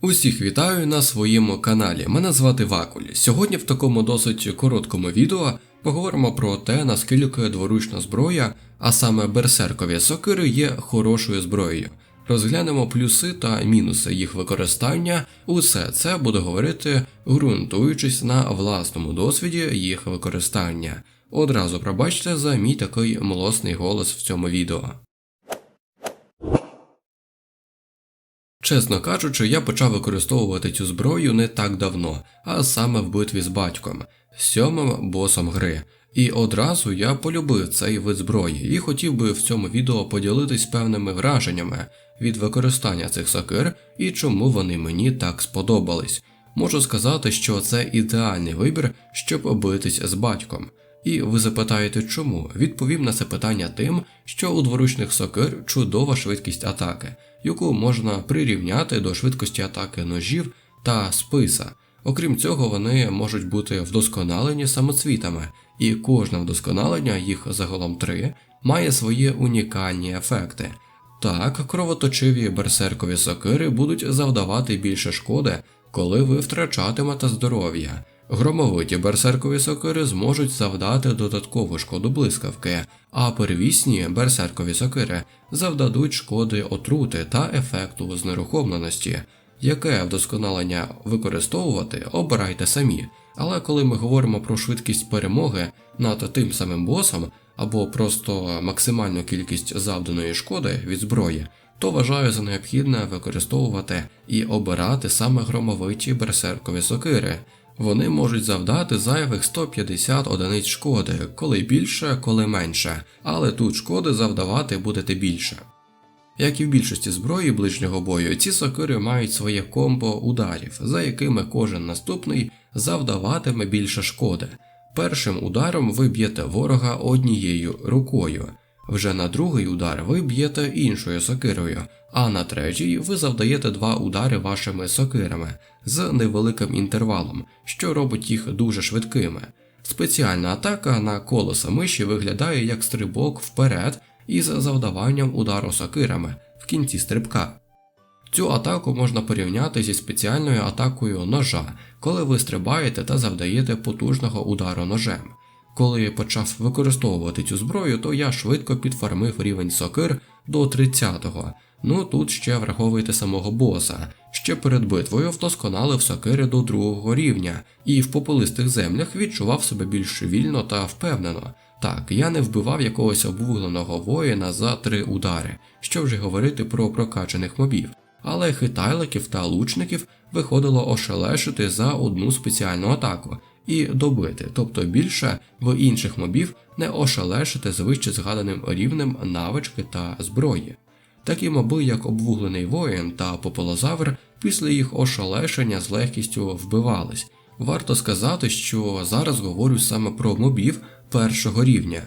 Усіх вітаю на своєму каналі. Мене звати Вакуль. Сьогодні в такому досить короткому відео поговоримо про те, наскільки дворучна зброя, а саме берсеркові сокири, є хорошою зброєю. Розглянемо плюси та мінуси їх використання. Усе це буду говорити, ґрунтуючись на власному досвіді їх використання. Одразу пробачте за мій такий млосний голос в цьому відео. Чесно кажучи, я почав використовувати цю зброю не так давно, а саме в битві з батьком, сьомим босом гри. І одразу я полюбив цей вид зброї і хотів би в цьому відео поділитись певними враженнями від використання цих сокир і чому вони мені так сподобались. Можу сказати, що це ідеальний вибір, щоб битись з батьком. І ви запитаєте, чому? Відповім на це питання тим, що у дворучних сокир чудова швидкість атаки, яку можна прирівняти до швидкості атаки ножів та списа. Окрім цього, вони можуть бути вдосконалені самоцвітами, і кожне вдосконалення, їх загалом три, має свої унікальні ефекти. Так, кровоточиві берсеркові сокири будуть завдавати більше шкоди, коли ви втрачатимете здоров'я. Громовиті берсеркові сокири зможуть завдати додаткову шкоду блискавки, а первісні берсеркові сокири завдадуть шкоди отрути та ефекту знерухомленості. Яке вдосконалення використовувати, обирайте самі. Але коли ми говоримо про швидкість перемоги над тим самим босом або просто максимальну кількість завданої шкоди від зброї, то вважаю за необхідне використовувати і обирати саме громовиті берсеркові сокири. Вони можуть завдати зайвих 150 одиниць шкоди, коли більше, коли менше, але тут шкоди завдавати будете більше. Як і в більшості зброї ближнього бою, ці сокири мають своє комбо ударів, за якими кожен наступний завдаватиме більше шкоди. Першим ударом ви б'єте ворога однією рукою, вже на другий удар ви б'єте іншою сокирою, а на третій ви завдаєте два удари вашими сокирами з невеликим інтервалом, що робить їх дуже швидкими. Спеціальна атака на колеса миші виглядає як стрибок вперед із завдаванням удару сокирами в кінці стрибка. Цю атаку можна порівняти зі спеціальною атакою ножа, коли ви стрибаєте та завдаєте потужного удару ножем. Коли почав використовувати цю зброю, то я швидко підфармив рівень сокир до 30-го. Ну тут ще враховуйте самого боса. Ще перед битвою вдосконалив сокири до другого рівня і в попелистих землях відчував себе більш вільно та впевнено. Так, я не вбивав якогось обвугленого воїна за три удари, що вже говорити про прокачаних мобів, але хитайликів та лучників виходило ошелешити за одну спеціальну атаку і добити, тобто більше в інших мобів не ошелешити з вище згаданим рівнем навички та зброї. Такі моби, як обвуглений воїн та пополозавр, після їх ошелешення з легкістю вбивались. Варто сказати, що зараз говорю саме про мобів першого рівня.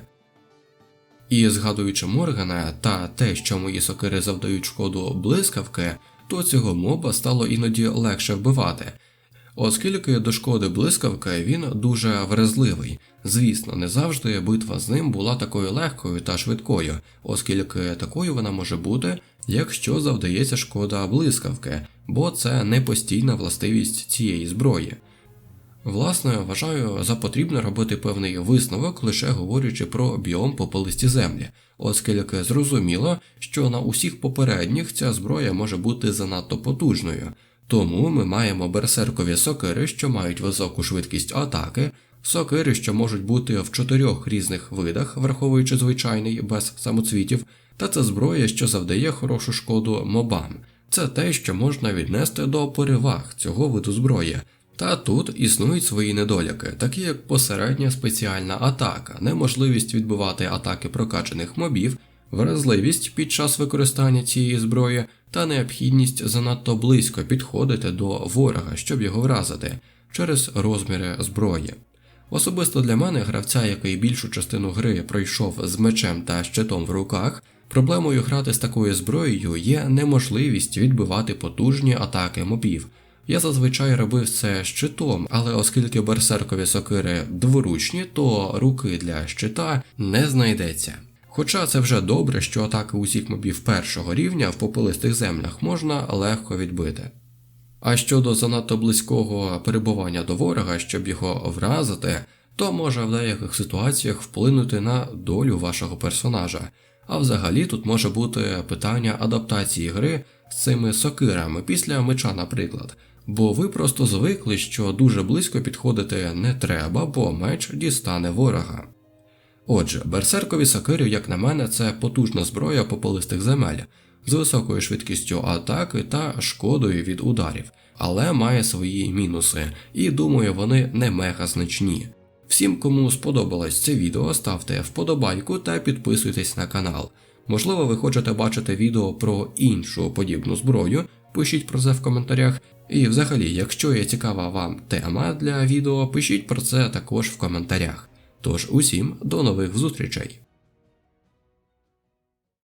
І згадуючи Моргана та те, що мої сокири завдають шкоду блискавки, то цього моба стало іноді легше вбивати. Оскільки до шкоди блискавки він дуже вразливий. Звісно, не завжди битва з ним була такою легкою та швидкою, оскільки такою вона може бути, якщо завдається шкода блискавки, бо це не постійна властивість цієї зброї. Власне, вважаю за потрібне робити певний висновок, лише говорячи про біом попелисті землі, оскільки зрозуміло, що на усіх попередніх ця зброя може бути занадто потужною. Тому ми маємо берсеркові сокири, що мають високу швидкість атаки, сокири, що можуть бути в чотирьох різних видах, враховуючи звичайний без самоцвітів, та це зброя, що завдає хорошу шкоду мобам. Це те, що можна віднести до переваг цього виду зброї. Та тут існують свої недоліки, такі як посередня спеціальна атака, неможливість відбивати атаки прокачаних мобів, вразливість під час використання цієї зброї та необхідність занадто близько підходити до ворога, щоб його вразити через розміри зброї. Особисто для мене, гравця, який більшу частину гри пройшов з мечем та щитом в руках, проблемою грати з такою зброєю є неможливість відбивати потужні атаки мобів. Я зазвичай робив це щитом, але оскільки берсеркові сокири дворучні, то руки для щита не знайдеться. Хоча це вже добре, що атаки усіх мобів першого рівня в попелистих землях можна легко відбити. А щодо занадто близького перебування до ворога, щоб його вразити, то може в деяких ситуаціях вплинути на долю вашого персонажа. А взагалі тут може бути питання адаптації гри з цими сокирами після меча, наприклад. Бо ви просто звикли, що дуже близько підходити не треба, бо меч дістане ворога. Отже, берсеркові сокири, як на мене, це потужна зброя попелистих земель з високою швидкістю атаки та шкодою від ударів, але має свої мінуси, і думаю, вони не мега значні. Всім, кому сподобалось це відео, ставте вподобайку та підписуйтесь на канал. Можливо, ви хочете бачити відео про іншу подібну зброю, пишіть про це в коментарях. І взагалі, якщо є цікава вам тема для відео, пишіть про це також в коментарях. Тож усім до нових зустрічей!